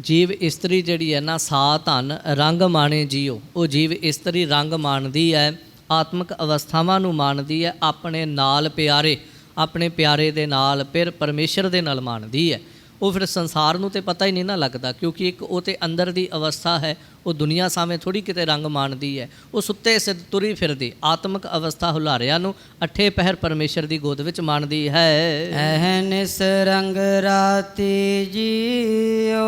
ਜੀਵ ਇਸਤਰੀ ਜਿਹੜੀ ਹੈ ਨਾ ਸਾ ਧਨ ਰੰਗ ਮਾਣੇ ਜੀਓ। ਉਹ ਜੀਵ ਇਸਤਰੀ ਰੰਗ ਮਾਣਦੀ ਹੈ ਆਤਮਿਕ ਅਵਸਥਾਵਾਂ ਨੂੰ ਮਾਣਦੀ ਹੈ ਆਪਣੇ ਨਾਲ ਪਿਆਰੇ ਆਪਣੇ ਪਿਆਰੇ ਦੇ ਨਾਲ ਫਿਰ ਪਰਮੇਸ਼ਰ ਦੇ ਨਾਲ ਮਾਣਦੀ ਹੈ। ਉਹ ਫਿਰ ਸੰਸਾਰ ਨੂੰ ਤੇ ਪਤਾ ਹੀ ਨਹੀਂ ਨਾ ਲੱਗਦਾ ਕਿਉਂਕਿ ਇੱਕ ਉਹ ਤੇ ਅੰਦਰ ਦੀ ਅਵਸਥਾ ਹੈ ਉਹ ਦੁਨੀਆ ਸਾਹਮਣੇ ਥੋੜੀ ਕਿਤੇ ਰੰਗ ਮਾਣਦੀ ਹੈ। ਉਹ ਸੁੱਤੇ ਸਿੱਧ ਤੁਰੀ ਫਿਰਦੀ ਆਤਮਿਕ ਅਵਸਥਾ ਹੁਲਾਰਿਆਂ ਨੂੰ ਅੱਠੇ ਪਹਿਰ ਪਰਮੇਸ਼ਰ ਦੀ ਗੋਦ ਵਿੱਚ ਮਾਣਦੀ ਹੈ। ਅਹਨਿਸ ਰੰਗ ਰਾਤੀ ਜੀਓ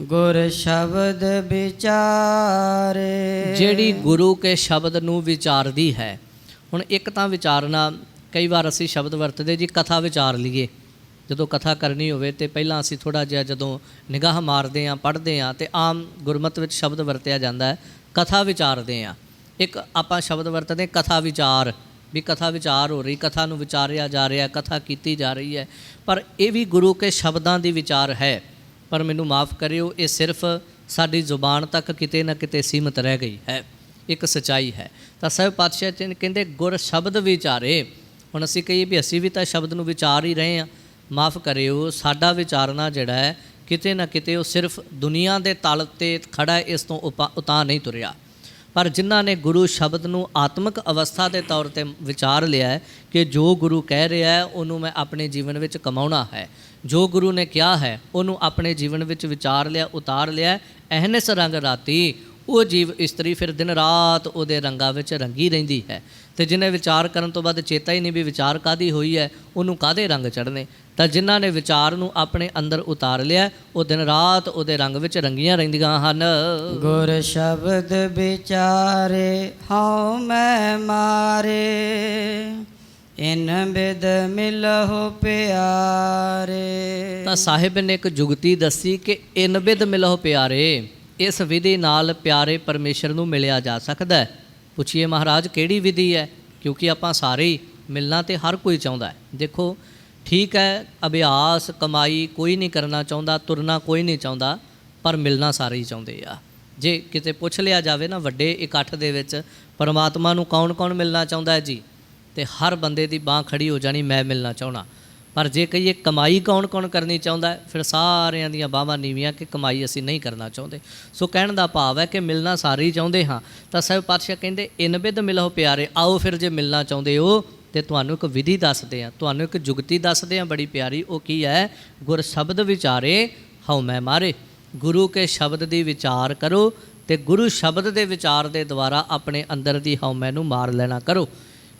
ਗੁਰ ਸ਼ਬਦ ਵਿਚਾਰੇ। ਜਿਹੜੀ ਗੁਰੂ ਕੇ ਸ਼ਬਦ ਨੂੰ ਵਿਚਾਰਦੀ ਹੈ ਹੁਣ ਇੱਕ ਤਾਂ ਵਿਚਾਰਨਾ ਕਈ ਵਾਰ ਅਸੀਂ ਸ਼ਬਦ ਵਰਤਦੇ ਜੀ ਕਥਾ ਵਿਚਾਰ ਲਈਏ। ਜਦੋਂ ਕਥਾ ਕਰਨੀ ਹੋਵੇ ਤੇ ਪਹਿਲਾਂ ਅਸੀਂ ਥੋੜਾ ਜਿਹਾ ਜਦੋਂ ਨਿਗਾਹ ਮਾਰਦੇ ਆਂ ਪੜ੍ਹਦੇ ਆਂ ਤੇ ਆਮ ਗੁਰਮਤ ਵਿੱਚ ਸ਼ਬਦ ਵਰਤਿਆ ਜਾਂਦਾ ਹੈ, ਕਥਾ ਵਿਚਾਰਦੇ ਆਂ ਇੱਕ ਆਪਾਂ ਸ਼ਬਦ ਵਰਤਦੇ ਕਥਾ ਵਿਚਾਰ, ਵੀ ਕਥਾ ਵਿਚਾਰ ਹੋ ਰਹੀ, ਕਥਾ ਨੂੰ ਵਿਚਾਰਿਆ ਜਾ ਰਿਹਾ, ਕਥਾ ਕੀਤੀ ਜਾ ਰਹੀ ਹੈ। ਪਰ ਇਹ ਵੀ ਗੁਰੂ ਕੇ ਸ਼ਬਦਾਂ ਦੀ ਵਿਚਾਰ ਹੈ। ਪਰ ਮੈਨੂੰ ਮਾਫ ਕਰਿਓ, ਇਹ ਸਿਰਫ ਸਾਡੀ ਜ਼ੁਬਾਨ ਤੱਕ ਕਿਤੇ ਨਾ ਕਿਤੇ ਸੀਮਤ ਰਹਿ ਗਈ ਹੈ। ਇੱਕ ਸਚਾਈ ਹੈ। ਤਾਂ ਸਹਿਬ ਪਾਤਸ਼ਾਹ ਜੀ ਕਹਿੰਦੇ, ਗੁਰ ਸ਼ਬਦ ਵਿਚਾਰੇ। ਹੁਣ ਅਸੀਂ ਕਹੀਏ ਵੀ ਅਸੀਂ ਵੀ ਤਾਂ ਸ਼ਬਦ ਨੂੰ ਵਿਚਾਰ ਹੀ ਰਹੇ ਹਾਂ। ਮਾਫ ਕਰਿਓ, ਸਾਡਾ ਵਿਚਾਰਨਾ ਜਿਹੜਾ ਹੈ, ਕਿਤੇ ਨਾ ਕਿਤੇ ਉਹ ਸਿਰਫ ਦੁਨੀਆ ਦੇ ਤਲ ਤੇ ਖੜਾ ਇਸ ਤੋਂ ਉਪਾ- ਉਤਾਂਹ ਨਹੀਂ ਤੁਰਿਆ। ਪਰ ਜਿਨ੍ਹਾਂ ਨੇ ਗੁਰੂ ਸ਼ਬਦ ਨੂੰ ਆਤਮਿਕ ਅਵਸਥਾ ਦੇ ਤੌਰ ਤੇ ਵਿਚਾਰ ਲਿਆ ਹੈ ਕਿ ਜੋ ਗੁਰੂ ਕਹਿ ਰਿਹਾ ਹੈ, ਉਹਨੂੰ ਮੈਂ ਆਪਣੇ ਜੀਵਨ ਵਿੱਚ ਕਮਾਉਣਾ ਹੈ। ਜੋ ਗੁਰੂ ਨੇ ਕਿਹਾ ਹੈ, ਉਹਨੂੰ ਆਪਣੇ ਜੀਵਨ ਵਿੱਚ ਵਿਚਾਰ ਲਿਆ, ਉਤਾਰ ਲਿਆ ਅਹਨਿਸ ਰੰਗ ਰਾਤੀ, ਉਹ ਜੀਵ ਇਸਤਰੀ ਫਿਰ ਦਿਨ ਰਾਤ ਉਹਦੇ ਰੰਗਾਂ ਵਿੱਚ ਰੰਗੀ ਰਹਿੰਦੀ ਹੈ। ਤੇ ਜਿਹਨੇ ਵਿਚਾਰ ਕਰਨ ਤੋਂ ਬਾਅਦ ਚੇਤਾ ਹੀ ਨਹੀਂ ਵੀ ਵਿਚਾਰ ਕਾਦੀ ਹੋਈ ਹੈ ਉਹਨੂੰ ਕਾਦੇ ਰੰਗ ਚੜਨੇ ਤਾਂ ਜਿਨ੍ਹਾਂ ਨੇ ਵਿਚਾਰ ਨੂੰ ਆਪਣੇ ਅੰਦਰ ਉਤਾਰ ਲਿਆ ਉਹ ਦਿਨ ਰਾਤ ਉਹਦੇ ਰੰਗ ਵਿੱਚ ਰੰਗੀਆਂ ਰਹਿੰਦੀਆਂ ਹਨ। ਗੁਰ ਸ਼ਬਦ ਵਿਚਾਰੇ ਹਉ ਮੈਂ ਮਾਰੇ ਇਨ ਬਿਦ ਮਿਲਹੁ ਪਿਆਰੇ। ਤਾਂ ਸਾਹਿਬ ਨੇ ਇੱਕ ਜੁਗਤੀ ਦੱਸੀ ਕਿ ਇਨਬਿਦ ਮਿਲੋ ਪਿਆਰੇ ਇਸ ਵਿਧੀ ਨਾਲ ਪਿਆਰੇ ਪਰਮੇਸ਼ਰ ਨੂੰ ਮਿਲਿਆ ਜਾ ਸਕਦਾ ਹੈ। ਪੁੱਛੀਏ ਮਹਾਰਾਜ, ਕਿਹੜੀ ਵਿਧੀ ਹੈ? ਕਿਉਂਕਿ ਆਪਾਂ ਸਾਰੇ ਹੀ ਮਿਲਣਾ ਤੇ ਹਰ ਕੋਈ ਚਾਹੁੰਦਾ ਹੈ। ਦੇਖੋ, ਠੀਕ ਹੈ, ਅਭਿਆਸ, ਕਮਾਈ ਕੋਈ ਨਹੀਂ ਕਰਨਾ ਚਾਹੁੰਦਾ, ਤੁਰਨਾ ਕੋਈ ਨਹੀਂ ਚਾਹੁੰਦਾ, ਪਰ ਮਿਲਣਾ ਸਾਰੇ ਹੀ ਚਾਹੁੰਦੇ ਆ। ਜੇ ਕਿਤੇ ਪੁੱਛ ਲਿਆ ਜਾਵੇ ਨਾ ਵੱਡੇ ਇਕੱਠ ਦੇ ਵਿੱਚ, ਪਰਮਾਤਮਾ ਨੂੰ ਕੌਣ-ਕੌਣ ਮਿਲਣਾ ਚਾਹੁੰਦਾ ਹੈ ਜੀ? ਤੇ ਹਰ ਬੰਦੇ ਦੀ ਬਾਹ ਖੜੀ ਹੋ ਜਾਣੀ, ਮੈਂ ਮਿਲਣਾ ਚਾਹਣਾ ਪਰ ਜੇ ਕਹੀਏ ਕਮਾਈ ਕੌਣ-ਕੌਣ ਕਰਨੀ ਚਾਹੁੰਦਾ ਹੈ, ਫਿਰ ਸਾਰਿਆਂ ਦੀਆਂ ਬਾਹਾਂ ਨੀਵੀਆਂ ਕਿ ਕਮਾਈ ਅਸੀਂ ਨਹੀਂ ਕਰਨਾ ਚਾਹੁੰਦੇ। ਸੋ ਕਹਿਣ ਦਾ ਭਾਵ ਹੈ ਕਿ ਮਿਲਣਾ ਸਾਰੇ ਹੀ ਚਾਹੁੰਦੇ ਹਾਂ। ਤਾਂ ਸਾਹਿਬ ਪਾਤਸ਼ਾਹ ਕਹਿੰਦੇ ਇਨਬਿਦ ਮਿਲੋ ਪਿਆਰੇ, ਆਓ ਫਿਰ ਜੇ ਮਿਲਣਾ ਚਾਹੁੰਦੇ ਹੋ, ਤੇ ਤੁਹਾਨੂੰ ਇੱਕ ਵਿਧੀ ਦੱਸਦੇ ਆ ਤੁਹਾਨੂੰ ਇੱਕ ਜੁਗਤੀ ਦੱਸਦੇ ਆ ਬੜੀ ਪਿਆਰੀ। ਉਹ ਕੀ ਹੈ? ਗੁਰ ਸ਼ਬਦ ਵਿਚਾਰੇ, ਹਉ ਮੈਂ ਮਾਰੇ। ਗੁਰੂ ਕੇ ਸ਼ਬਦ ਦੀ ਵਿਚਾਰ ਕਰੋ ਤੇ ਗੁਰੂ ਸ਼ਬਦ ਦੇ ਵਿਚਾਰ ਦੇ ਦੁਆਰਾ ਆਪਣੇ ਅੰਦਰ ਦੀ ਹਉਮੈ ਨੂੰ ਮਾਰ ਲੈਣਾ ਕਰੋ।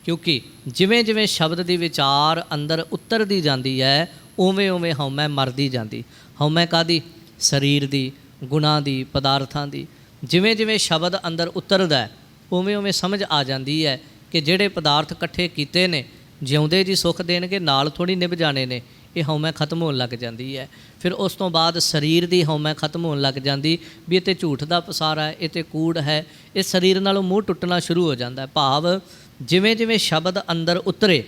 ਕਿਉਂਕਿ ਜਿਵੇਂ ਜਿਵੇਂ ਸ਼ਬਦ ਦੀ ਵਿਚਾਰ ਅੰਦਰ ਉਤਰਦੀ ਜਾਂਦੀ ਹੈ, ਉਵੇਂ ਉਵੇਂ ਹਉਮੈ ਮਰਦੀ ਜਾਂਦੀ। ਹਉਮੈ ਕਾਦੀ ਸਰੀਰ ਦੀ, ਗੁਣਾ ਦੀ, ਪਦਾਰਥਾਂ ਦੀ। ਜਿਵੇਂ ਜਿਵੇਂ ਸ਼ਬਦ ਅੰਦਰ ਉਤਰਦਾ ਉਵੇਂ ਉਵੇਂ ਸਮਝ ਆ ਜਾਂਦੀ ਹੈ ਕਿ ਜਿਹੜੇ ਪਦਾਰਥ ਇਕੱਠੇ ਕੀਤੇ ਨੇ, ਜਿਉਂਦੇ ਜੀ ਸੁੱਖ ਦੇਣਗੇ, ਨਾਲ ਥੋੜੀ ਨਿਭ ਜਾਣੇ ਨੇ, ਇਹ ਹਉਮੈ ਖਤਮ ਹੋਣ ਲੱਗ ਜਾਂਦੀ ਹੈ। ਫਿਰ ਉਸ ਤੋਂ ਬਾਅਦ ਸਰੀਰ ਦੀ ਹਉਮੈ ਖਤਮ ਹੋਣ ਲੱਗ ਜਾਂਦੀ ਵੀ ਇਹ ਤੇ ਝੂਠ ਦਾ ਪਸਾਰਾ ਹੈ, ਇਹ ਤੇ ਕੂੜ ਹੈ, ਇਹ ਸਰੀਰ ਨਾਲੋਂ ਮੂੰਹ ਟੁੱਟਣਾ ਸ਼ੁਰੂ ਹੋ ਜਾਂਦਾ ਹੈ। ਭਾਵ ਜਿਵੇਂ ਜਿਵੇਂ ਸ਼ਬਦ ਅੰਦਰ ਉਤਰੇ,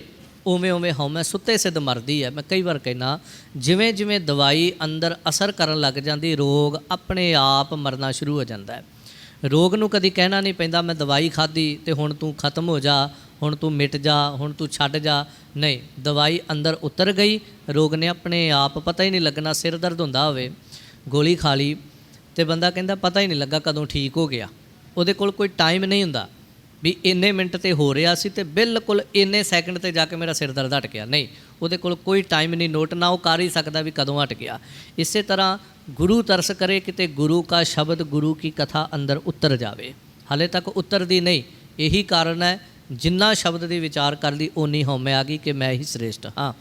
ਉਵੇਂ ਉਵੇਂ ਹਉਮੈ ਸੁੱਤੇ ਸਿੱਧ ਮਰਦੀ ਹੈ। ਮੈਂ ਕਈ ਵਾਰ ਕਹਿਣਾ ਜਿਵੇਂ ਜਿਵੇਂ ਦਵਾਈ ਅੰਦਰ ਅਸਰ ਕਰਨ ਲੱਗ ਜਾਂਦੀ, ਰੋਗ ਆਪਣੇ ਆਪ ਮਰਨਾ ਸ਼ੁਰੂ ਹੋ ਜਾਂਦਾ ਹੈ। ਰੋਗ ਨੂੰ ਕਦੀ ਕਹਿਣਾ ਨਹੀਂ ਪੈਂਦਾ, ਮੈਂ ਦਵਾਈ ਖਾਧੀ ਤੇ ਹੁਣ ਤੂੰ ਖਤਮ ਹੋ ਜਾ, ਹੁਣ ਤੂੰ ਮਿਟ ਜਾ, ਹੁਣ ਤੂੰ ਛੱਡ ਜਾ। ਨਹੀਂ, ਦਵਾਈ ਅੰਦਰ ਉਤਰ ਗਈ, ਰੋਗ ਨੇ ਆਪਣੇ ਆਪ ਪਤਾ ਹੀ ਨਹੀਂ ਲੱਗਣਾ, ਸਿਰ ਦਰਦ ਹੁੰਦਾ ਹੋਵੇ, ਗੋਲੀ ਖਾ ਲਈ ਤੇ ਬੰਦਾ ਕਹਿੰਦਾ, ਪਤਾ ਹੀ ਨਹੀਂ ਲੱਗਾ ਕਦੋਂ ਠੀਕ ਹੋ ਗਿਆ। ਉਹਦੇ ਕੋਲ ਕੋਈ ਟਾਈਮ ਨਹੀਂ ਹੁੰਦਾ। ਵੀ ਇੰਨੇ ਮਿੰਟ ਤੇ ਹੋ ਰਿਹਾ ਸੀ ਤੇ ਬਿਲਕੁਲ ਇੰਨੇ ਸੈਕਿੰਡ ਤੇ ਜਾ ਕੇ ਮੇਰਾ ਸਿਰ ਦਰਦ ਹਟ ਗਿਆ। ਨਹੀਂ, ਉਹਦੇ ਕੋਲ ਕੋਈ ਟਾਈਮ ਨਹੀਂ ਨੋਟ ਨਾ ਉਹ ਕਰ ਹੀ ਸਕਦਾ ਵੀ ਕਦੋਂ ਹਟ ਗਿਆ। ਇਸੇ ਤਰ੍ਹਾਂ ਗੁਰੂ ਤਰਸ ਕਰੇ ਕਿਤੇ ਗੁਰੂ ਕਾ ਸ਼ਬਦ, ਗੁਰੂ ਕੀ ਕਥਾ ਅੰਦਰ ਉਤਰ ਜਾਵੇ। ਹਾਲੇ ਤੱਕ ਉਤਰਦੀ ਨਹੀਂ। ਇਹੀ ਕਾਰਨ ਹੈ, ਜਿੰਨਾ ਸ਼ਬਦ ਦੀ ਵਿਚਾਰ ਕਰ ਲਈ, ਓਨੀ ਹਉਮੈ ਆ ਗਈ ਕਿ ਮੈਂ ਹੀ ਸ੍ਰੇਸ਼ਟ ਹਾਂ।